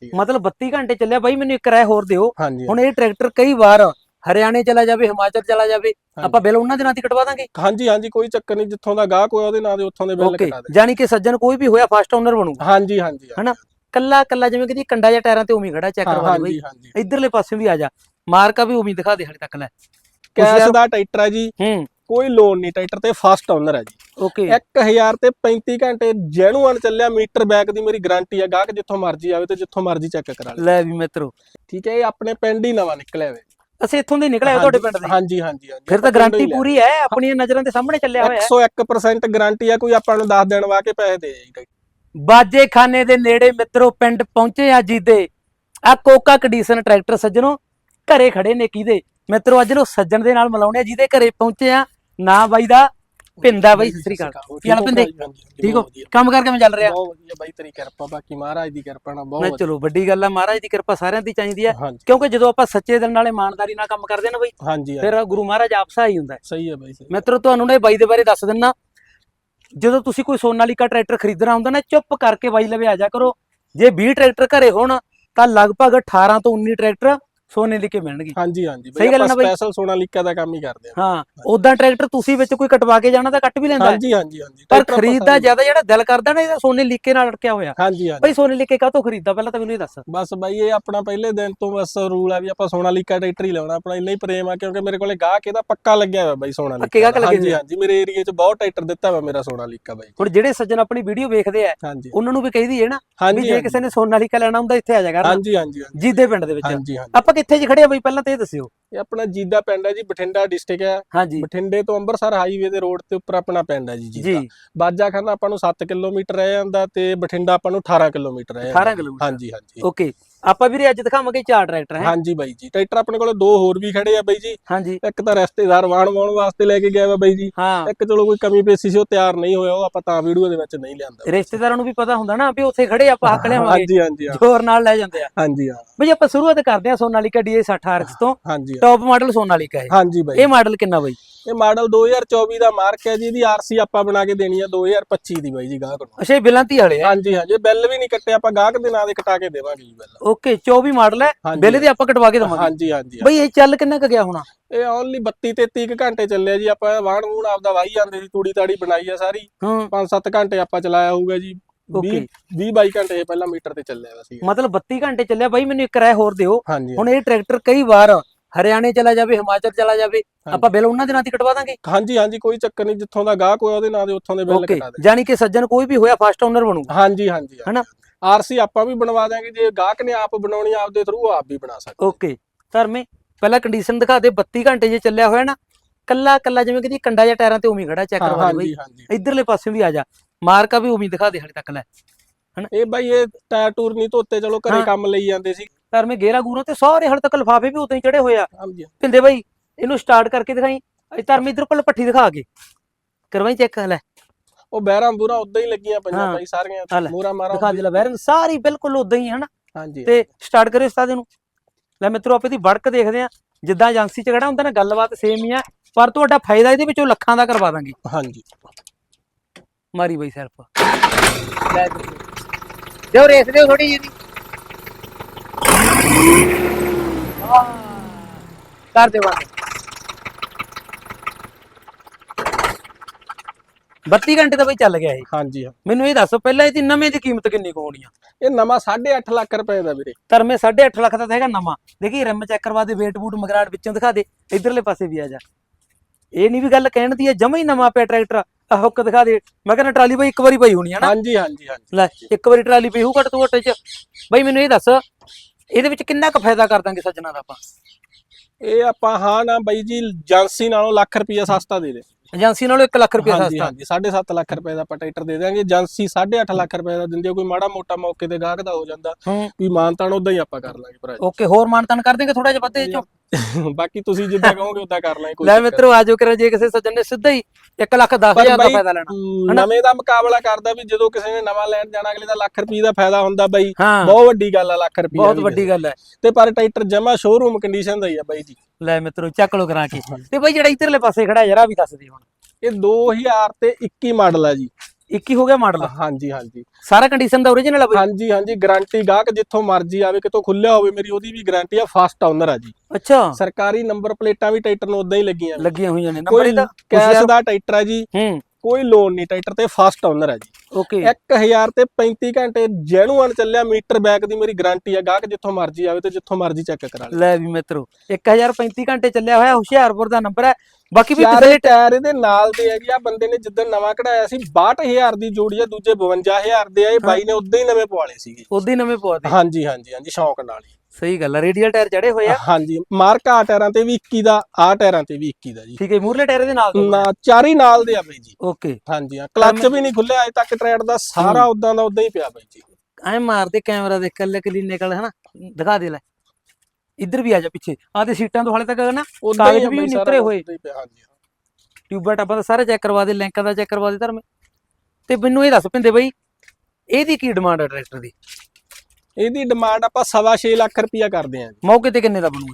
ਸੀ ਮਤਲਬ 32 ਘੰਟੇ ਚੱਲਿਆ ਬਾਈ ਮੈਨੂੰ ਇੱਕ ਰਾਏ ਹੋਰ ਦਿਓ। ਹੁਣ ਇਹ ਟਰੈਕਟਰ ਕਈ ਵਾਰ ਹਰਿਆਣੇ ਚਲਾ ਜਾਵੇ ਹਿਮਾਚਲ ਚਲਾ ਜਾਵੇ ਆਪਾਂ ਬਿੱਲ ਉਹਨਾਂ ਦੇ ਨਾਂ ਤੇ ਕਟਵਾ ਦਾਂਗੇ? ਹਾਂਜੀ ਹਾਂਜੀ ਕੋਈ ਚੱਕਰ ਨਹੀਂ ਜਿੱਥੋਂ ਦਾ ਗਾਹਕ ਹੋਇਆ ਉਹਦੇ ਨਾਂ ਦੇ ਉੱਥੋਂ ਦੇ ਬਿੱਲ ਕਟਾ ਦੇ ਜਾਨੀ ਕਿ ਸੱਜਣ ਕੋਈ ਵੀ ਹੋਇਆ ਫਸਟ ਓਨਰ ਬਣੂਗਾ। ਹਾਂਜੀ ਹਾਂਜੀ ਹਨਾ? ਕੱਲਾ ਕੱਲਾ ਜਿਵੇਂ ਕਿ ਕੰਡਾ ਜਾਂ ਟਾਇਰਾਂ ਤੇ ਉਵੇਂ ਹੀ ਖੜਾ ਚੈੱਕ ਕਰਵਾ ਦੇ ਬਾਈ। ਇਧਰਲੇ ਪਾਸੇ ਵੀ ਆ ਜਾ। ਮਾਰਕਾ ਵੀ ਉਵੇਂ ਹੀ ਦਿਖਾ ਦੇ ਹਲੇ ਤੱਕ ਲੈ। ਕੈਸ਼ ਦਾ ਟਰੈਕਟਰ ਹੈ ਜੀ। ਹੂੰ। ਕੋਈ ਲੋਨ ਨਹੀਂ ਟਰੈਕਟਰ ਤੇ ਫਸਟ ਓਨਰ ਹੈ ਜੀ। ਓਕੇ। 1000 ਤੇ 35 ਘੰਟੇ ਜੈਨੂਅਨ ਚੱਲਿਆ ਮੀਟਰ ਬੈਕ ਦੀ ਮੇਰੀ ਗਾਰੰਟੀ ਹੈ ਗਾਹਕ ਜਿੱਥੋਂ ਮਰਜ਼ੀ ਆਵੇ ਤੇ ਜਿੱਥੋਂ ਮਰਜ਼ੀ ਚੈੱਕ ਕਰਾ ਲੇ ਲੈ ਵੀ ਮਿੱਤਰੋ। ਠੀਕ ਹੈ ਇਹ ਆਪਣੇ ਪਿੰਡ ਹੀ ਨਵਾਂ ਨਿਕਲਿਆ ਵੇ। ਅਸੀਂ ਇੱਥੋਂ ਦੇ ਨਿਕਲਿਆ ਤੁਹਾਡੇ ਪਿੰਡ ਦੇ? ਹਾਂਜੀ ਹਾਂਜੀ ਹਾਂਜੀ। ਫਿਰ ਤਾਂ ਗਾਰੰਟੀ। ਪੂਰੀ ਹੈ ਆਪਣੀਆਂ ਨਜ਼ਰਾਂ ਦੇ ਸਾਹਮਣੇ ਚੱਲਿਆ ਹੋਇਆ। ਹੈ 101% ਗਾਰੰਟੀ ਹੈ ਕੋਈ ਆਪਾਂ ਨੂੰ 10 ਦਿਨ ਵਾ ਕੇ ਪੈਸੇ ਦੇ ਜਾਈ ਬਾਜੇ ਖਾਨੇ ਦੇ ਨੇੜੇ ਮਿੱਤਰੋ ਪਿੰਡ ਪਹੁੰਚੇ ਆ ਜੀ ਦੇ। ਆ ਕੋਕਾ ਕੰਡੀਸ਼ਨ ਟਰੈਕਟਰ ਸੱਜਣੋ ਘਰੇ ਖੜੇ ਨੇ ਕਿਹਦੇ ਮਿੱਤਰੋ ਅੱਜ ਨੂੰ ਸੱਜਣ ਦੇ ਨਾਲ ਮਿਲਾਉਣੇ ਆ ਜਿਹਦੇ ਘਰੇ ਪਹੁੰਚੇ ਆ। ਨਾ ਬਾਈ ਦਾ ਪਿੰਦਾ ਬਾਈ ਸਤਿ ਸ੍ਰੀ ਅਕਾਲ। ਕੀ ਹਾਲ ਪਿੰਦੇ ਠੀਕ ਹੋ? ਕੰਮ ਕਰਕੇ ਮੈਂ ਚੱਲ ਰਿਹਾ? ਬਹੁਤ ਵਧੀਆ ਬਾਈ ਤੇਰੀ ਕਿਰਪਾ ਬਾਕੀ ਮਹਾਰਾਜ ਦੀ ਕਿਰਪਾ ਨਾਲ ਬਹੁਤ ਮੈਂ ਚਲੋ ਵੱਡੀ ਗੱਲ ਆ ਮਹਾਰਾਜ ਦੀ ਕਿਰਪਾ ਸਾਰਿਆਂ ਦੀ ਚਾਹੀਦੀ ਹਾਂਜੀ। ਕਿਉਂਕਿ ਜਦੋਂ ਆਪਾਂ ਸੱਚੇ ਦਿਲ ਨਾਲ ਇਮਾਨਦਾਰੀ ਨਾਲ ਕੰਮ ਕਰਦੇ ਨਾ ਬਾਈ ਫਿਰ ਗੁਰੂ ਮਹਾਰਾਜ ਆਪ ਸਹਾਈ ਹੁੰਦਾ। ਸਹੀ ਹੈ ਬਾਈ ਸਹੀ ਮਿੱਤਰੋ ਤੁਹਾਨੂੰ ਨਾ ਬਾਈ ਦੇ ਬਾਰੇ ਦੱਸ ਦਿੰਨਾ ਜਦੋਂ ਤੁਸੀਂ ਕੋਈ ਸੋਨਾਲੀਕਾ ਟਰੈਕਟਰ ਖਰੀਦਣਾ ਹੁੰਦਾ ਨਾ ਚੁੱਪ ਕਰਕੇ ਬਾਈ ਲਵੇ ਆ ਜਾ ਕਰੋ। ਜੇ 20 ਟਰੈਕਟਰ ਘਰੇ ਹੋਣ ਤਾਂ ਲਗਭਗ 18 ਤੋਂ 19 ਟਰੈਕਟਰ ਸੋਨੇ ਦੇ ਕੇ ਮਿਲਣਗੇ। ਹਾਂਜੀ ਹਾਂਜੀ। ਸਹੀ ਬਈ ਗੱਲ ਨਾ ਬਾਈ? ਸਪੈਸ਼ਲ ਸੋਨਾਲੀਕਾ ਦਾ ਕੰਮ ਹੀ ਕਰਦੇ ਹਾਂ ਹਾਂ ਉਦਾਂ ਟਰੈਕਟਰ ਤੁਸੀਂ ਵਿੱਚ ਕੋਈ ਕਟਵਾ ਕੇ ਜਾਣਾ ਤਾਂ ਕੱਟ ਵੀ ਲੈਂਦਾ। ਹਾਂਜੀ ਹਾਂਜੀ ਹਾਂਜੀ। ਪਰ ਖਰੀਦਦਾ ਜ਼ਿਆਦਾ ਜਿਹੜਾ ਦਿਲ ਕਰਦਾ ਨਾ ਇਹਦਾ ਸੋਨੇ ਲੀਕੇ ਨਾਲ ਅਟਕਿਆ ਹੋਇਆ। ਹਾਂਜੀ ਹਾਂਜੀ। ਬਾਈ ਸੋਨੇ ਲੀਕੇ ਕਾਹਤੋਂ ਖਰੀਦਦਾ? ਪਹਿਲਾਂ ਤਾਂ ਮੈਨੂੰ ਇਹ ਦੱਸ। ਬਸ ਬਾਈ ਇਹ ਆਪਣਾ ਪਹਿਲੇ ਦਿਨ ਤੋਂ ਬਸ ਰੂਲ ਆ ਵੀ ਆਪਾਂ ਸੋਨਾਲੀਕਾ ਟਰੈਕਟਰ ਹੀ ਲਾਉਣਾ। ਆਪਣਾ ਇੰਨਾ ਹੀ ਪ੍ਰੇਮ ਆ ਕਿਉਂਕਿ ਮੇਰੇ ਕੋਲੇ ਗਾਹਕ ਇਹਦਾ ਪੱਕਾ ਲੱਗਿਆ ਹੋਇਆ ਬਾਈ ਦਾ। ਲੱਗੇ ਹਾਂਜੀ ਆ। ਹਾਂਜੀ ਮੇਰੇ ਏਰੀਆ 'ਚ ਬਹੁਤ ਟਰੈਕਟਰ ਦਿੱਤਾ ਵਾ ਮੇਰਾ ਸੋਨਾਲੀਕਾ ਬਾਈ। ਹੁਣ ਜਿਹੜੇ ਸੱਜਣ ਆਪਣੀ ਵੀਡੀਓ ਵੇਖਦੇ ਆ ਉਹਨਾਂ ਨੂੰ ਵੀ ਕਹੀਦੀ ਹੈ ਨਾ ਵੀ ਜੇ ਕਿਸੇ ਨੇ ਸੋਨਾਲੀਕਾ ਲੈਣਾ ਹੁੰਦਾ ਇੱਥੇ ਆ ਜਾ ਕਰਨਾ ਹਾਂਜੀ ਹਾਂਜੀ ਜੀਦੇ ਪਿੰਡ ਦੇ ਵਿੱਚ। ਆਪਾਂ ਕਿੱਥੇ ਜ ਖੜੇ ਆ ਬਾਈ ਪਹਿਲਾਂ ਤਾਂ ਇਹ ਦੱਸਿਓ। ਇਹ ਆਪਣਾ ਜੀਦਾ ਪਿੰਡ ਹੈ ਜੀ ਬਠਿੰਡਾ ਡਿਸਟ੍ਰਿਕਟ ਹੈ ਹਾਂਜੀ। ਬਠਿੰਡੇ ਤੋਂ ਅੰਮ੍ਰਿਤਸਰ ਹਾਈਵੇ ਦੇ ਰੋਡ ਤੇ ਉੱਪਰ ਆਪਣਾ ਪਿੰਡ ਹੈ ਜੀ ਜੀਦਾ। ਜੀ। ਬਾਜਾਖਾਨਾ ਆਪਾਂ ਨੂੰ 7 ਕਿਲੋਮੀਟਰ ਰਹਿ ਜਾਂਦਾ ਤੇ ਬਠਿੰਡਾ ਆਪਾਂ ਨੂੰ 18 ਕਿਲੋਮੀਟਰ ਰਹਿ ਜਾਂਦਾ। 18 ਕਿਲੋਮੀਟਰ। ਹਾਂਜੀ ਹਾਂਜੀ। ਓਕੇ। ਆਪਾਂ ਵੀਰੇ ਅੱਜ ਦਿਖਾਵਾਂਗੇ ਚਾਰ ਟਰੈਕਟਰ ਹੈ? ਹਾਂਜੀ ਬਾਈ ਜੀ ਟਰੈਕਟਰ ਆਪਣੇ ਕੋਲੇ ਦੋ ਹੋਰ ਵੀ ਖੜੇ ਆ ਬਾਈ ਜੀ। ਹਾਂਜੀ। ਇੱਕ ਤਾਂ ਰਿਸ਼ਤੇਦਾਰ ਵਾਣ ਵਾਉਣ ਵਾਸਤੇ ਲੈ ਕੇ ਗਿਆ ਵਾ ਬਾਈ ਜੀ। ਹਾਂ। ਇੱਕ ਚਲੋ ਕੋਈ ਕਮੀ ਪੇਸੀ ਸੀ ਉਹ ਤਿਆਰ ਨਹੀਂ ਹੋਇਆ ਉਹ ਆਪਾਂ ਤਾਂ ਵੀਡੀਓ ਦੇ ਵਿੱਚ ਨਹੀਂ ਲਿਆਂਦਾ। ਰਿਸ਼ਤੇਦਾਰਾਂ ਨੂੰ ਵੀ ਪਤਾ ਹੁੰਦਾ ਨਾ ਵੀ ਉੱਥੇ ਖੜੇ ਆਪਾਂ ਹੱਕ ਲਿਆਵਾਂਗੇ। ਹਾਂਜੀ ਹਾਂਜੀ ਹਾਂ, ਜ਼ੋਰ ਨਾਲ ਲੈ ਜਾਂਦੇ ਆ। ਹਾਂਜੀ ਹਾਂ। ਬਈ ਆਪਾਂ ਸ਼ੁਰੂਆਤ ਕਰਦੇ ਆ ਸੋਨਾਲੀਕਾ DA 60 RX ਤੋਂ। ਹਾਂਜੀ ਹਾਂ, ਟੌਪ ਮਾਡਲ ਸੋਨਾਲੀਕਾ ਹੈ ਹਾਂਜੀ ਬਾਈ। ਇਹ ਮਾਡਲ ਕਿੰਨਾ ਬਈ? ਇਹ ਮਾਡਲ 2024 ਦਾ ਮਾਰਕ ਹੈ ਜੀ ਇਹਦੀ ਆਰਸੀ ਆਪਾਂ ਬਣਾ ਕੇ ਦੇਣੀ ਆ 2025 ਦੀ ਬਾਈ ਜੀ ਗਾਹਕ ਨੂੰ। ਅੱਛਾ ਇਹ ਬਿਲੰਤੀ ਵਾਲੇ ਆ। ਹਾਂਜੀ ਹਾਂਜੀ ਬਿੱਲ ਵੀ ਨਹੀਂ ਕੱਟੇ ਆਪਾਂ ਗਾਹਕ ਦੇ ਨਾਂ ਦੇ ਕਟਾ ਕੇ ਦੇਵਾਂਗੇ ਜੀ ਬਿੱਲ। ਓਕੇ 24 ਮਾਡਲ ਹੈ ਹਾਂਜੀ। ਬਿੱਲ ਦੇ ਆਪਾਂ ਕਟਵਾ ਕੇ ਦਵਾਂਗੇ। ਹਾਂਜੀ ਹਾਂਜੀ ਬਈ ਇਹ ਚੱਲ ਕਿੰਨਾ ਕੁ ਗਿਆ ਹੋਣਾ? ਇਹ ਓਨਲੀ 32 33 ਕੁ ਘੰਟੇ ਚੱਲਿਆ ਜੀ ਆਪਾਂ ਵਾਣ ਵੂਣ ਆਪਦਾ ਵਾਹੀ ਜਾਂਦੇ ਸੀ ਤੂੜੀ ਤਾੜੀ ਬਣਾਈ ਆ ਸਾਰੀ। ਹੂੰ। 5-7 ਘੰਟੇ ਆਪਾਂ ਚਲਾਇਆ ਹੋਊਗਾ ਜੀ 20 ਓਕੇ। 20 22 ਘੰਟੇ ਇਹ ਪਹਿਲਾਂ ਮੀਟਰ ਤੇ ਚੱਲਿਆ ਵਾ ਸੀ ਮਤਲਬ 32 ਘੰਟੇ ਚੱਲਿਆ ਬਾਈ ਮੈਨੂੰ ਇੱਕ ਰਾਏ ਹੋਰ ਦਿਓ। ਹਾਂਜੀ ਹੁਣ ਇਹ ਟਰੈਕਟਰ ਕਈ ਵਾਰ ਹਰਿਆਣੇ ਚਲਾ ਜਾਵੇ ਹਿਮਾਚਲ ਚਲਾ ਜਾਵੇ ਆਪਾਂ ਬਿੱਲ ਉਹਨਾਂ ਦੇ ਨਾਂ ਤੇ ਕਟਵਾ ਦਾਂਗੇ? ਹਾਂਜੀ ਹਾਂਜੀ ਕੋਈ ਚੱਕਰ ਨਹੀਂ ਜਿੱਥੋਂ ਦਾ ਗਾਹਕ ਹੋਇਆ ਉਹਦੇ ਨਾਂ ਦੇ ਉੱਥੋਂ ਦੇ ਬਿੱਲ ਓਕੇ ਕਟਾ ਦੇ ਜਾਨੀ ਕਿ ਸੱਜਣ ਕੋਈ ਵੀ ਹੋਇਆ ਫਸਟ ਓਨਰ ਬਣੂਗਾ ਹਾਂਜੀ ਹਾਂਜੀ। ਹਨਾ? ਆਰਸੀ ਆਪਾਂ ਵੀ ਬਣਵਾ ਦਾਂਗੇ ਜੇ ਗਾਹਕ ਨੇ ਆਪ ਬਣਾਉਣੀ ਆ ਆਪਦੇ ਥਰੂ ਆਪ ਵੀ ਬਣਾ ਸਕਦੇ ਓਕੇ ਧਰਮੇ ਪਹਿਲਾਂ ਕੰਡੀਸ਼ਨ ਦਿਖਾ ਦੇ 32 ਘੰਟੇ ਜੇ ਚੱਲਿਆ ਹੋਇਆ ਨਾ ਕੱਲਾ ਕੱਲਾ ਜਿਵੇਂ ਕਿ ਕੰਡਾ ਜਾਂ ਟਾਇਰਾਂ ਤੇ ਉਵੇਂ ਖੜਾ ਚੈੱਕ ਕਰਵਾ ਦੇ ਬਾਈ। ਇਧਰਲੇ ਪਾਸੇ ਵੀ ਆ ਜਾ ਮਾਰਕਾ ਵੀ ਉਵੇਂ ਦਿਖਾ ਦੇ ਹਲੇ ਤੱਕ ਲੈ। ਇਹ ਬਾਈ ਇਹ ਟਾਇਰ ਟੂਰ ਨਹੀਂ ਧੋਤੇ ਚਲੋ ਘਰੇ। ਕੰਮ ਲਈ ਜਾਂਦੇ ਸੀ। ਧਰਮੇ ਗੇਰਾ ਗੂਰਾਂ ਤੇ ਸਾਰੇ ਹਲੇ ਤੱਕ ਲਫਾਫੇ ਵੀ ਉਤੇ ਹੀ ਚੜੇ ਹੋਏ ਆ। ਹਾਂਜੀ। ਪਿੰਦੇ ਬਾਈ ਇਹਨੂੰ ਸਟਾਰਟ ਕਰਕੇ ਦਿਖਾਈ। ਇਹ ਧਰਮੇ ਇਧਰ ਕੋਲ ਪੱਠੀ ਦਿਖਾ ਕੇ ਕਰਵਾਈ ਚੈੱਕ ਲੈ। ਉਹ ਬਹਿਰਾਂ ਬੂਰਾ ਉਦਾਂ ਹੀ ਲੱਗੀਆਂ ਪਈਆਂ। ਬਾਈ ਸਾਰੀਆਂ ਮੂਰਾ ਮਾਰਾ ਦਿਖਾ ਦੇ ਲੈ ਬੈਰਨ ਸਾਰੀ ਬਿਲਕੁਲ ਉਦਾਂ ਹੀ ਹੈ ਨਾ। ਹਾਂਜੀ। ਤੇ ਸਟਾਰਟ ਕਰਿਓ ਉਸਤਾਦ ਨੂੰ ਲੈ ਮਿੱਤਰੋ ਆਪੇ ਦੀ ਵੜਕ ਦੇਖਦੇ ਆ ਜਿੱਦਾਂ ਏਜੰਸੀ ਚ ਖੜਾ ਹੁੰਦਾ ਨਾ ਗੱਲਬਾਤ ਸੇਮ ਹੀ ਆ। ਪਰ ਤੁਹਾਡਾ ਫਾਇਦਾ ਇਹਦੇ ਵਿੱਚੋਂ ਲੱਖਾਂ ਦਾ ਕਰਵਾ ਦਾਂਗੇ। ਹਾਂਜੀ। ਮਾਰੀ ਬਈ ਸੈਲਫ ਲੈ ਦਿਓ ਰੇਸ ਦਿਓ ਥੋੜੀ ਜਿਹੀ ਕਰ ਦੇ ਬੰਦ 32 ਘੰਟੇ ਤਾਂ ਬਈ ਚੱਲ ਗਿਆ ਇਹ। ਹਾਂਜੀ ਹਾਂ। ਮੈਨੂੰ ਇਹ ਦੱਸ ਪਹਿਲਾਂ ਇਹਦੀ ਨਵੇਂ ਦੀ ਕੀਮਤ ਕਿੰਨੀ ਕੁ ਹੋਣੀ ਆ? ਇਹ ਨਵਾਂ 8.5 ਲੱਖ ਰੁਪਏ ਦਾ ਵੀਰੇ। ਧਰਮੇ 8.5 ਲੱਖ ਦਾ ਤਾਂ ਹੈਗਾ ਨਵਾਂ ਦੇਖੀ ਰਿਮ ਚੈੱਕ ਕਰਵਾ ਦੇ ਵੇਟ ਬੂਟ ਮਗਰਾਟ ਵਿੱਚੋਂ ਦਿਖਾ ਦੇ ਇਧਰਲੇ ਪਾਸੇ ਵੀ ਆ ਜਾ। ਇਹ ਨਹੀਂ ਵੀ ਗੱਲ ਕਹਿਣ ਦੀ ਹੈ ਜਮਾ ਹੀ ਨਵਾਂ ਪਿਆ ਟਰੈਕਟਰ ਆ ਹੁੱਕ ਦਿਖਾ ਦੇ। ਮੈਂ ਕਹਿੰਦਾ ਟਰਾਲੀ ਬਈ ਇੱਕ ਵਾਰੀ ਪਈ ਹੋਣੀ ਹੈ ਨਾ। ਹਾਂਜੀ ਹਾਂਜੀ ਹਾਂਜੀ। ਲੈ ਇੱਕ ਵਾਰੀ ਟਰਾਲੀ ਪਈ ਹੂ ਘੱਟ ਤੋਂ ਘੱਟ ਚ। ਬਈ ਮੈਨੂੰ ਇਹ ਦੱਸ ਇਹਦੇ ਵਿੱਚ ਕਿੰਨਾ ਕੁ ਫਾਇਦਾ ਕਰ ਦਾਂਗੇ ਸੱਜਣਾ ਦਾ ਆਪਾਂ? ਇਹ ਆਪਾਂ ਹਾਂ ਨਾ ਬਾਈ ਜੀ ਏਜੰਸੀ ਨਾਲੋਂ ਲੱਖ ਰੁਪਏ ਸਸਤਾ ਦੇ ਦੇ। ਏਜੰਸੀ ਨਾਲੋਂ 1 ਲੱਖ ਰੁਪਏ ਹਾਂਜੀ ਸਸਤਾ। ਹਾਂਜੀ 7.5 ਲੱਖ ਰੁਪਏ ਦਾ ਆਪਾਂ ਟਰੈਕਟਰ ਦੇ ਦਾਂਗੇ ਏਜੰਸੀ 8.5 ਲੱਖ ਰੁਪਏ ਦਾ ਦਿੰਦੀ ਆ, ਕੋਈ ਮਾੜਾ ਮੋਟਾ ਮੌਕੇ ਤੇ ਗਾਹਕ ਦਾ ਹੋ ਜਾਂਦਾ। ਹੂੰ। ਵੀ ਮਾਨਤਾਨ ਉਦਾਂ ਹੀ ਆਪਾਂ ਕਰ ਲਾਂਗੇ ਭਰਾ ਓਕੇ ਹੋਰ ਮਾਨਤਾਨ ਕਰ ਦੇਂਗੇ ਥੋੜਾ ਜਿਹਾ ਵੱਧੇ ਚੋਂ ਜੀ ਬਾਕੀ ਤੁਸੀਂ ਜਿੱਦਾਂ ਕਹੋਗੇ ਉਦਾਂ ਕਰ ਲਾਂਗੇ ਕੋਈ ਲੈ ਮਿੱਤਰੋ ਆਜੋ ਕਰਾਂ ਜੇ ਕਿਸੇ ਸੱਜਣ ਨੇ ਸਿੱਧਾ ਹੀ 1 ਲੱਖ 10 ਪਰ ਹਜ਼ਾਰ ਦਾ ਬਾਈ, ਫਾਇਦਾ ਲੈਣਾ? ਨਵੇਂ ਦਾ ਮੁਕਾਬਲਾ ਕਰਦਾ ਵੀ ਜਦੋਂ ਕਿਸੇ ਨੇ ਨਵਾਂ ਲੈਣ ਜਾਣਾ ਅਗਲੇ ਦਾ ਲੱਖ ਰੁਪਏ ਦਾ ਫਾਇਦਾ ਹੁੰਦਾ ਬਾਈ। ਬਹੁਤ ਵੱਡੀ ਗੱਲ ਆ ਲੱਖ ਰੁਪਏ ਬਹੁਤ ਵੱਡੀ ਗੱਲ ਹੈ ਤੇ ਪਰ ਟਰੈਕਟਰ ਜਮਾ ਸ਼ੋਰੂਮ ਕੰਡੀਸ਼ਨ ਦਾ ਹੀ ਆ ਬਾਈ ਜੀ। ਲੈ ਮਿੱਤਰੋ ਚੱਕ ਲੋ ਕਰਾਂ ਕੇ। ਤੇ ਬਈ ਜਿਹੜਾ ਇਧਰਲੇ ਪਾਸੇ ਖੜਾ ਯਾਰ ਆ ਵੀ ਦੱਸ ਦੇ ਹੁਣ। ਇਹ 2000 ਤੇ 21 ਮਾਡਲ ਆ ਜੀ। 21 ਹੋ ਗਿਆ ਮਾਡਲ? ਹਾਂਜੀ ਹਾਂਜੀ। ਸਾਰਾ ਕੰਡੀਸ਼ਨ ਦਾ ਓਰੀਜਨਲ ਆ ਬਈ? ਹਾਂਜੀ ਹਾਂਜੀ ਗਾਰੰਟੀ ਗਾਹਕ ਜਿੱਥੋਂ ਮਰਜ਼ੀ ਆਵੇ ਕਿਤੋਂ ਖੁੱਲਿਆ ਹੋਵੇ ਮੇਰੀ ਉਹਦੀ ਵੀ ਗਾਰੰਟੀ ਆ ਫਸਟ ਓਨਰ ਆ ਜੀ। ਅੱਛਾ। ਸਰਕਾਰੀ ਨੰਬਰ ਪਲੇਟਾਂ ਵੀ ਟਰੈਕਟਰ ਨੂੰ ਉਦਾਂ ਹੀ ਲੱਗੀਆਂ। ਲੱਗੀਆਂ ਹੋਈਆਂ ਨੇ। ਨੰਬਰ ਇਹਦਾ ਕੈਸ਼ ਦਾ ਟਰੈਕਟਰ ਆ ਜੀ। ਹੂੰ। ਕੋਈ ਲੋਨ ਨਹੀਂ ਟਰੈਕਟਰ ਤੇ ਫਸਟ ਓਨਰ ਆ ਜੀ। ਓਕੇ 1000 ਤੇ 35 ਘੰਟੇ ਜੈਨੂਅਨ ਚੱਲਿਆ ਮੀਟਰ ਬੈਕ ਦੀ ਮੇਰੀ ਗਾਰੰਟੀ ਆ। ਗਾਹਕ ਜਿੱਥੋਂ ਮਰਜ਼ੀ ਆਵੇ ਤੇ ਜਿੱਥੋਂ ਮਰਜ਼ੀ ਚੈੱਕ ਕਰਾ ਲੇ। ਲੈ ਵੀ ਮਿੱਤਰੋ 1035 ਘੰਟੇ ਚੱਲਿਆ ਹੋਇਆ ਹੁਸ਼ਿਆਰਪੁਰ ਦਾ ਨੰਬਰ ਹੈ ਬਾਕੀ ਵੀ ਪਿਛਲੇ ਟਾਇਰ ਇਹਦੇ ਨਾਲ ਦੇ ਹੈਗੇ ਆ ਬੰਦੇ ਨੇ ਜਿੱਦਣ ਨਵਾਂ ਕਢਾਇਆ ਸੀ 62000 ਦੀ ਜੋੜੀ ਆ ਦੂਜੇ 52000 ਦੇ ਆ ਇਹ ਬਾਈ ਨੇ ਉਦਾਂ ਹੀ ਨਵੇਂ ਪਵਾਲੇ ਸੀਗੇ। ਉਦੋਂ ਹੀ ਨਵੇਂ ਪਵਾਤੇ ਹਾਂਜੀ ਹਾਂਜੀ ਹਾਂਜੀ ਸ਼ੌਂਕ ਨਾਲ ਹੀ। ਸਹੀ ਗੱਲ ਹੈ ਰੇਡੀਅਲ ਟਾਇਰ ਚੜੇ ਹੋਏ ਆ। ਹਾਂਜੀ ਮਾਰਕਾ ਆ ਟਾਇਰਾਂ ਤੇ ਵੀ 21 ਦਾ ਆ ਟਾਇਰਾਂ ਤੇ ਵੀ 21 ਦਾ ਜੀ। ਠੀਕ ਹੈ ਮੂਰਲੇ ਟਾਇਰ ਦੇ ਨਾਲ ਨਾ ਚਾਰੀ ਨਾਲ ਦੇ ਆ ਬਈ ਜੀ। ਓਕੇ। ਹਾਂਜੀ ਹਾਂ ਕਲੱਚ ਵੀ ਨਹੀਂ ਖੁੱਲਿਆ ਅਜੇ ਤੱਕ ਟਰੈਡ ਦਾ ਸਾਰਾ ਉਦਾਂ ਦਾ ਉਦਾਂ ਹੀ ਪਿਆ ਬਈ ਜੀ। ਐ ਮਾਰਦੇ ਕੈਮਰਾ ਦੇ ਕੱਲੇ ਕਲੀ ਨਿਕਲ ਹਨਾ? ਦਿਖਾ ਦੇ ਲੈ। ਇੱਧਰ ਵੀ ਆ ਜਾ ਪਿੱਛੇ। ਆ ਤੇ ਸੀਟਾਂ ਤੋਂ ਹਾਲੇ ਤੱਕ ਨਾ ਕਾਗਜ਼ ਵੀ ਨਿਕਲੇ ਹੋਏ। ਟਿਊਬਾਂ ਟਾਬਾਂ ਦਾ ਸਾਰਾ ਚੈੱਕ ਕਰਵਾ ਦੇ ਲਿੰਕਾਂ ਦਾ ਚੈੱਕ ਕਰਵਾ ਦੇ ਧਰਮੇ। ਤੇ ਮੈਨੂੰ ਇਹ ਦੱਸ ਪਿੰਦੇ ਬਈ ਇਹਦੀ ਕੀ ਡਿਮਾਂਡ ਹੈ ਟਰੈਕਟਰ ਦੀ? ਇਹਦੀ ਡਿਮਾਂਡ ਆਪਾਂ ਸਵਾ ਛੇ ਲੱਖ ਰੁਪਇਆ ਕਰਦੇ ਆਂ ਮੌਕੇ ਤੇ ਕਿੰਨੇ ਦਾ ਬਣੂ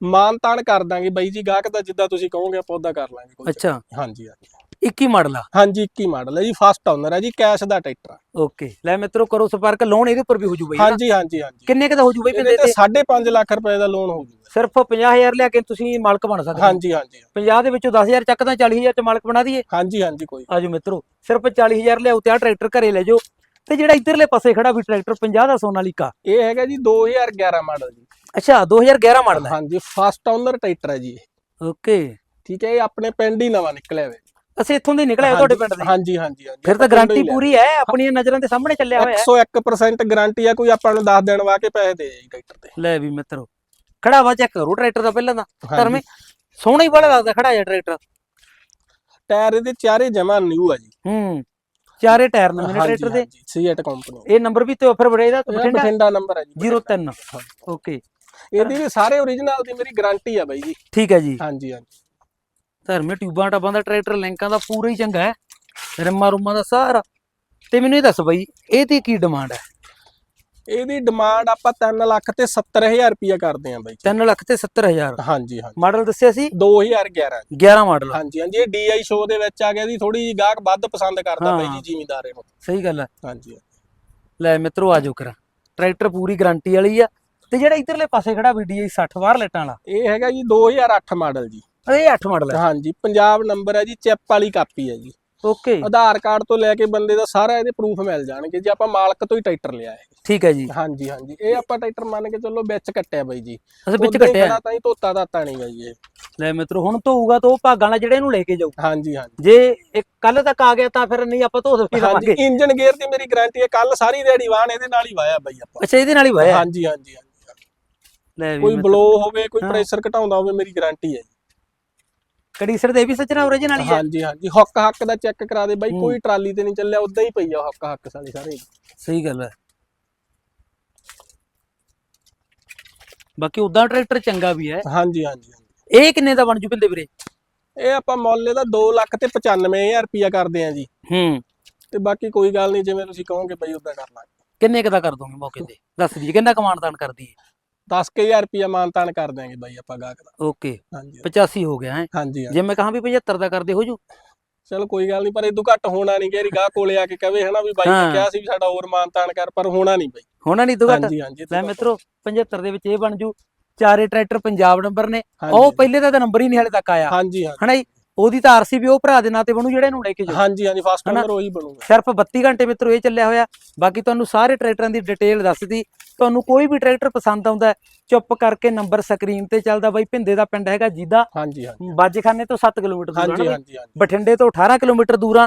ਮਾਨ ਤਾਨ ਕਰ ਦਾਂਗੇ ਬਾਈ ਜੀ ਗਾਹਕ ਦਾ ਜਿੱਦਾਂ ਤੁਸੀਂ ਕਹੋਗੇ ਆਪਾਂ ਉਦਾਂ ਕਰ ਲਾਂਗੇ ਅੱਛਾ। ਹਾਂਜੀ ਹਾਂਜੀ। 21 ਮਾਡਲ ਆ? ਹਾਂਜੀ 21 ਮਾਡਲ ਹੈ ਜੀ ਫਸਟ ਓਨਰ ਹੈ ਜੀ ਕੈਸ਼ ਦਾ ਟਰੈਕਟਰ ਆ। ਓਕੇ ਲੈ ਮਿੱਤਰੋ ਕਰੋ ਸੰਪਰਕ ਲੋਨ ਇਹਦੇ ਉੱਪਰ ਵੀ ਹੋ ਜੂ ਬਈ ਹਾਂਜੀ ਹਾਂਜੀ ਹਾਂਜੀ। ਕਿੰਨੇ ਕ ਦਾ ਹੋ ਜੂ ਬਈ ਇਹਦੇ ਤੇ ਤੇ? 5.5 ਲੱਖ ਰੁਪਏ ਦਾ ਲੋਨ ਹੋ ਜੂਗਾ ਸਿਰਫ 50000 ਲਿਆ ਕੇ ਤੁਸੀਂ ਮਾਲਕ ਬਣ ਸਕਦੇ ਹੋ। ਹਾਂਜੀ ਹਾਂਜੀ। 50 ਦੇ ਵਿੱਚੋਂ 10000 ਚੱਕ ਤਾਂ 40000 ਚ ਮਾਲਕ ਬਣਾ ਦਈਏ? ਹਾਂਜੀ ਹਾਂਜੀ ਕੋਈ ਆਜੋ ਮਿੱਤਰੋ ਸਿਰਫ 40000 ਲਿਆਓ ਤੇ ਆ ਟਰੈਕਟਰ ਘਰੇ ਲੈ ਜਾਓ। ਤੇ ਜਿਹੜਾ ਇਧਰਲੇ ਪਾਸੇ ਖੜਾ ਵੀ ਟਰੈਕਟਰ 50 ਦਾ ਸੋਨਾਲੀਕਾ ਇਹ ਹੈਗਾ ਜੀ 2011 ਮਾਡਲ ਜੀ। ਅੱਛਾ 2011 ਮਾਡਲ ਹੈ। ਹਾਂਜੀ ਫਸਟ ਓਨਰ ਟਰੈਕਟਰ ਹੈ ਜੀ ਇਹ। ਓਕੇ। ਠੀਕ ਹੈ ਇਹ ਆਪਣੇ ਪਿੰਡ ਹੀ ਨਵਾਂ ਨਿਕਲਿਆ ਹੋਇਆ। ਅਸੀਂ ਇੱਥੋਂ ਦੇ ਨਿਕਲਿਆ ਤੁਹਾਡੇ ਪਿੰਡ ਦੇ। ਹਾਂਜੀ ਹਾਂਜੀ ਹਾਂਜੀ। ਫਿਰ ਤਾਂ ਗਾਰੰਟੀ। ਪੂਰੀ ਹੈ ਆਪਣੀਆਂ ਨਜ਼ਰਾਂ ਦੇ ਸਾਹਮਣੇ ਚੱਲਿਆ ਹੋਇਆ। ਹੈ 101% ਗਾਰੰਟੀ ਆ ਕੋਈ ਆਪਾਂ ਨੂੰ 10 ਦਿਨ ਵਾ ਕੇ ਪੈਸੇ ਦੇ ਜੀ ਟਰੈਕਟਰ ਤੇ। ਲੈ ਵੀ ਮਿੱਤਰੋ ਖੜਾਵਾ ਚੈੱਕ ਕਰੋ ਟਰੈਕਟਰ ਦਾ ਪਹਿਲਾਂ ਹਾਂਜੀ। ਧਰਮੇ ਸੋਹਣਾ ਹੀ ਬੜਾ ਲੱਗਦਾ ਖੜਾ ਜਿਹਾ ਟਰੈਕਟਰ। ਟਾਇਰ ਇਹਦੇ ਚਾਰੇ ਜਮਾ ਨਿਊ ਆ ਜੀ। ਹੂੰ ਚਾਰੇ ਟਾਇਰ ਨਵੇਂ ਨੇ ਟਰੈਕਟਰ ਦੇ। ਸੀਐਟ ਕੰਪਨੀ ਇਹ ਨੰਬਰ ਵੀ ਤੇ ਆਫਰ ਬੜੇ ਇਹਦਾ ਇਹ ਬਠਿੰਡਾ? ਬਠਿੰਡਾ ਨੰਬਰ ਹੈ ਜੀ 03 ਓਕੇ ਇਹਦੀ ਵੀ ਸਾਰੇ ਓਰੀਜਨਲ ਦੀ ਮੇਰੀ ਗਾਰੰਟੀ ਆ ਬਾਈ ਜੀ। ਠੀਕ ਹੈ ਜੀ। ਹਾਂਜੀ ਹਾਂਜੀ। ਧਰਮੇ ਟਿਊਬਾਂ ਟਾਬਾਂ ਦਾ ਟਰੈਕਟਰ ਲਿੰਕਾਂ ਦਾ ਪੂਰਾ ਹੀ ਚੰਗਾ ਹੈ। ਰਿੰਮਾਂ ਰੁੰਮਾਂ ਦਾ ਸਾਰਾ। ਤੇ ਮੈਨੂੰ ਇਹ ਦੱਸ ਬਈ ਇਹਦੀ ਕੀ ਡਿਮਾਂਡ ਹੈ? ਇਹਦੀ ਡਿਮਾਂਡ ਆਪਾਂ 3 ਲੱਖ ਤੇ 70000 ਰੁਪਇਆ ਕਰਦੇ ਆ ਬਾਈ ਜੀ। 3 ਲੱਖ ਤੇ 70000 ਹਾਂਜੀ ਹਾਂਜੀ। ਮਾਡਲ ਦੱਸਿਆ ਸੀ? 2011 11 ਮਾਡਲ। ਹਾਂਜੀ ਹਾਂਜੀ ਇਹ ਡੀਆਈ ਸ਼ੋ ਦੇ ਵਿੱਚ ਆ ਗਿਆ ਦੀ ਥੋੜੀ ਜਿਹੀ ਗਾਹਕ ਵੱਧ ਪਸੰਦ ਕਰਦਾ ਬਾਈ। ਜੀ ਜ਼ਿਮੀਂਦਾਰੇ ਨੂੰ ਸਹੀ ਗੱਲ ਹੈ। ਹਾਂਜੀ ਲੈ ਮਿੱਤਰੋ ਆਜੋ ਕਰਾਂ। ਟਰੈਕਟਰ ਪੂਰੀ ਗਾਰੰਟੀ ਵਾਲੀ ਆ। ਤੇ ਜਿਹੜਾ ਇਧਰਲੇ ਪਾਸੇ ਖੜਾ ਵੀ DI 60 ਬਾਹਰ ਲੈਟਾਂ ਵਾਲਾ। ਇਹ ਹੈਗਾ ਜੀ 2008 ਮਾਡਲ ਜੀ। ਇਹ 8 ਮਾਡਲ ਹੈ। ਹਾਂਜੀ ਪੰਜਾਬ ਨੰਬਰ ਹੈ ਜੀ ਚਿਪ ਵਾਲੀ ਕਾਪੀ ਹੈ ਜੀ। ਓਕੇ। ਆਧਾਰ ਕਾਰਡ ਤੋਂ ਲੈ ਕੇ ਬੰਦੇ ਦਾ ਸਾਰਾ ਇਹਦੇ ਪ੍ਰੂਫ ਮਿਲ ਜਾਣਗੇ ਜੇ ਆਪਾਂ ਮਾਲਕ ਤੋਂ ਹੀ ਟਰੈਕਟਰ ਲਿਆ ਹੈ ਠੀਕ ਹੈ ਜੀ। ਹਾਂਜੀ ਹਾਂਜੀ। ਇਹ ਆਪਾਂ ਟਰੈਕਟਰ ਮੰਨ ਕੇ ਚੱਲੋ ਵਿੱਚ ਕੱਟਿਆ ਬਾਈ ਜੀ। ਅਸੀਂ ਵਿੱਚ ਕੱਟਿਆ। ਤਾਂ ਹੀ ਧੋਤਾ ਦਾਤਾ ਨਹੀਂ ਬਾਈ ਇਹ। ਲੈ ਮਿੱਤਰੋ ਹੁਣ ਧੋਊਗਾ ਤਾਂ ਉਹ ਭਾਗਾਂ ਵਾਲਾ ਜਿਹੜਾ ਇਹਨੂੰ ਲੈ ਕੇ ਜਾਊ। ਹਾਂਜੀ ਹਾਂਜੀ। ਜੇ ਇੱਕ ਕੱਲ ਤੱਕ ਆ ਗਿਆ ਤਾਂ ਫਿਰ ਨਹੀਂ ਆਪਾਂ ਧੋ ਵੀ ਹਾਂਜੀ ਇੰਜਨ ਗੇਅਰ ਦੀ ਮੇਰੀ ਗਾਰੰਟੀ ਹੈ ਕੱਲ ਸਾਰੀ ਦਿਹਾੜੀ ਵਾਹਨ ਇਹਦੇ ਨਾਲ ਹੀ ਵਾਇਆ ਬਾਈ ਆਪਾਂ। ਅੱਛਾ ਇਹਦੇ ਨਾਲ ਹੀ ਵਾਇਆ ਹਾਂਜੀ ਹਾਂਜੀ ਹਾਂਜੀ। ਲੈ ਵੀ ਕੋਈ ਬਲੋ ਹੋਵੇ ਕੋਈ। ਪ੍ਰੈਸ਼ਰ ਘਟਾਉਂਦਾ ਹੋਵੇ ਮੇਰੀ ਗਾਰੰਟੀ ਹੈ ਕੜੀਸਰ ਦੇ ਵੀ ਸੱਜਣਾ ਓਰੀਜਨਲ ਹੀ ਹੈ ਹਾਂਜੀ ਹਾਂਜੀ। ਹੁੱਕ ਹੱਕ ਦਾ ਚੈੱਕ ਕਰਾ ਦੇ ਬਾਈ। ਕੋਈ ਟਰਾਲੀ ਤੇ ਨਹੀਂ ਚੱਲਿਆ ਉਦਾਂ ਹੀ ਪਈ ਆ ਹੁੱਕ ਹੱਕ ਸਾਲੇ ਸਾਰੇ। ਸਹੀ ਗੱਲ ਹੈ ਬਾਕੀ ਉਦਾਂ ਟਰੈਕਟਰ ਚੰਗਾ ਵੀ ਹੈ। ਹਾਂਜੀ ਹਾਂਜੀ। ਇਹ ਕਿੰਨੇ ਦਾ ਬਣ ਜੂ ਪਿੰਦੇ ਵੀਰੇ? ਇਹ ਆਪਾਂ ਮੁੱਲ ਇਹਦਾ 2 ਲੱਖ ਤੇ 95000 ਰੁਪਿਆ ਕਰਦੇ ਆ ਜੀ। ਹੂੰ। ਤੇ ਬਾਕੀ ਕੋਈ ਗੱਲ ਨਹੀਂ ਜਿਵੇਂ ਤੁਸੀਂ ਕਹੋਗੇ ਬਾਈ ਉਦਾਂ ਕਰ ਲਾਂਗੇ। ਕਿੰਨੇ ਕੁ ਦਾ ਕਰ ਦੋਗੇ ਮੌਕੇ ਤੇ? ਦੱਸ ਦਈਏ ਕਿੰਨਾ ਕਮਾਨਦਾਨ ਕਰਦੀ ਹੈ? 10000 ਰੁਪਿਆ ਮਾਨਤਾਨ ਕਰ ਦਿਆਂਗੇ ਬਾਈ ਆਪਾਂ ਗਾਹਕ ਦਾ। ਓਕੇ ਹਾਂਜੀ 85 ਹੋ ਗਿਆ ਹੈ। ਹਾਂਜੀ। ਜੇ ਮੈਂ ਕਹਾਂ ਵੀ 75 ਦਾ ਕਰਦੇ ਹੋ ਜੂ? ਚਲੋ ਕੋਈ ਗੱਲ ਨਹੀਂ ਪਰ ਇਦੋਂ ਘੱਟ ਹੋਣਾ ਨਹੀਂ ਗੇਰੀ ਗਾਹ ਕੋਲੇ ਆ ਕੇ ਕਵੇ ਹਨਾ ਵੀ ਬਾਈ ਹਾਂ। ਨੇ ਕਿਹਾ ਸੀ ਵੀ ਸਾਡਾ ਹੋਰ ਮਾਨਤਾਨ ਕਰ ਪਰ ਹੋਣਾ ਨਹੀਂ ਬਾਈ। ਹੋਣਾ ਨਹੀਂ ਦੁਗਟ ਹਾਂਜੀ ਹਾਂਜੀ ਲੈ ਮਿੱਤਰੋ 75 ਦੇ ਵਿੱਚ ਇਹ ਬਣ ਜੂ। ਚਾਰੇ ਟਰੈਕਟਰ ਪੰਜਾਬ ਨੰਬਰ ਨੇ। ਉਹ ਪਹਿਲੇ ਦਾ ਤਾਂ ਨੰਬਰ ਹੀ ਨਹੀਂ ਹਲੇ ਤੱਕ ਆਇਆ। ਹਾਂਜੀ ਹਾਂਜੀ। ਹਨਾ ਜੀ? ਉਹਦੀ ਤਾਂ ਆਰਸੀ ਵੀ ਉਹ ਭਰਾ ਦੇ ਨਾਂ ਤੇ ਬਣੂ ਜਿਹੜੇ ਨੂੰ ਲੈ ਕੇ ਜਾਓ ਹਾਂਜੀ ਹਾਂਜੀ ਫਸਟ? ਨੰਬਰ ਉਹੀ ਬਣੂਗਾ। ਸਿਰਫ 32 ਘੰਟੇ ਮਿੱਤਰੋ ਇਹ ਚੱਲਿਆ ਹੋਇਆ। ਬਾਕੀ ਤੁਹਾਨੂੰ ਸਾਰੇ ਟਰੈਕਟਰਾਂ ਦੀ ਡਿਟੇਲ ਦੱਸਦੀ। ਤੁਹਾਨੂੰ ਕੋਈ ਵੀ ਟਰੈਕਟਰ ਪਸੰਦ ਆਉਂਦਾ ਚੁੱਪ ਕਰਕੇ ਨੰਬਰ ਸਕਰੀਨ ਤੇ ਚੱਲਦਾ ਬਾਈ। ਭਿੰਦੇ ਦਾ ਪਿੰਡ ਹੈਗਾ ਜੀਦਾ। ਹਾਂਜੀ ਹਾਂਜੀ। ਬਾਜੇਖਾਨੇ ਤੋਂ 7 ਕਿਲੋਮੀਟਰ ਦੂਰ ਹਾਂਜੀ ਹਾਂਜੀ ਬਠਿੰਡੇ ਤੋਂ 18 ਕਿਲੋਮੀਟਰ ਦੂਰ ਆ।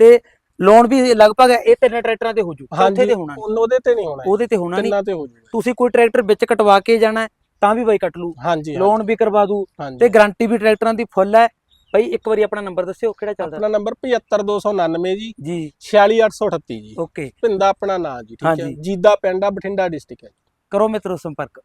ਤੇ ਲੋਨ ਵੀ ਲਗਭਗ ਇਹ ਤਿੰਨ ਟਰੈਕਟਰਾਂ ਤੇ ਹੋ ਜੂ। ਹਾਂਜੀ ਤੇ ਹੋਣਾ। ਉਹਦੇ ਤੇ ਨਹੀਂ ਹੋਣਾ। ਉਹਦੇ ਤੇ ਹੋਣਾ ਨਹੀਂ। ਤਿੰਨਾਂ ਤੇ ਹੋ ਜੂਗਾ ਤੁਸੀਂ ਕੋਈ ਟਰੈਕਟਰ ਵਿੱਚ ਕਟਵਾ ਕੇ ਜਾਣਾ ਤਾਂ ਵੀ ਬਾਈ ਕੱਟ ਲੂ ਹਾਂਜੀ ਲੋਨ ਵੀ ਕਰਵਾ ਦੂ ਤੇ ਗਾਰੰਟੀ ਵੀ ਟਰੈਕਟਰਾਂ ਦੀ ਫੁੱਲ ਹੈ। ਬਾਈ ਇੱਕ ਵਾਰੀ ਆਪਣਾ ਨੰਬਰ ਦੱਸਿਓ ਕਿਹੜਾ ਚੱਲਦਾ? ਆਪਣਾ ਨੰਬਰ 75299 ਜੀ ਜੀ। 46838 ਜੀ। ਓਕੇ। ਪਿੰਦਾ ਆਪਣਾ ਨਾਂ ਜੀ ਠੀਕ ਹੈ। ਹਾਂਜੀ। ਜੀਦਾ ਪਿੰਡ ਆ ਬਠਿੰਡਾ ਡਿਸਟ੍ਰਿਕਟ ਹੈ ਕਰੋ ਮਿੱਤਰੋ ਸੰਪਰਕ।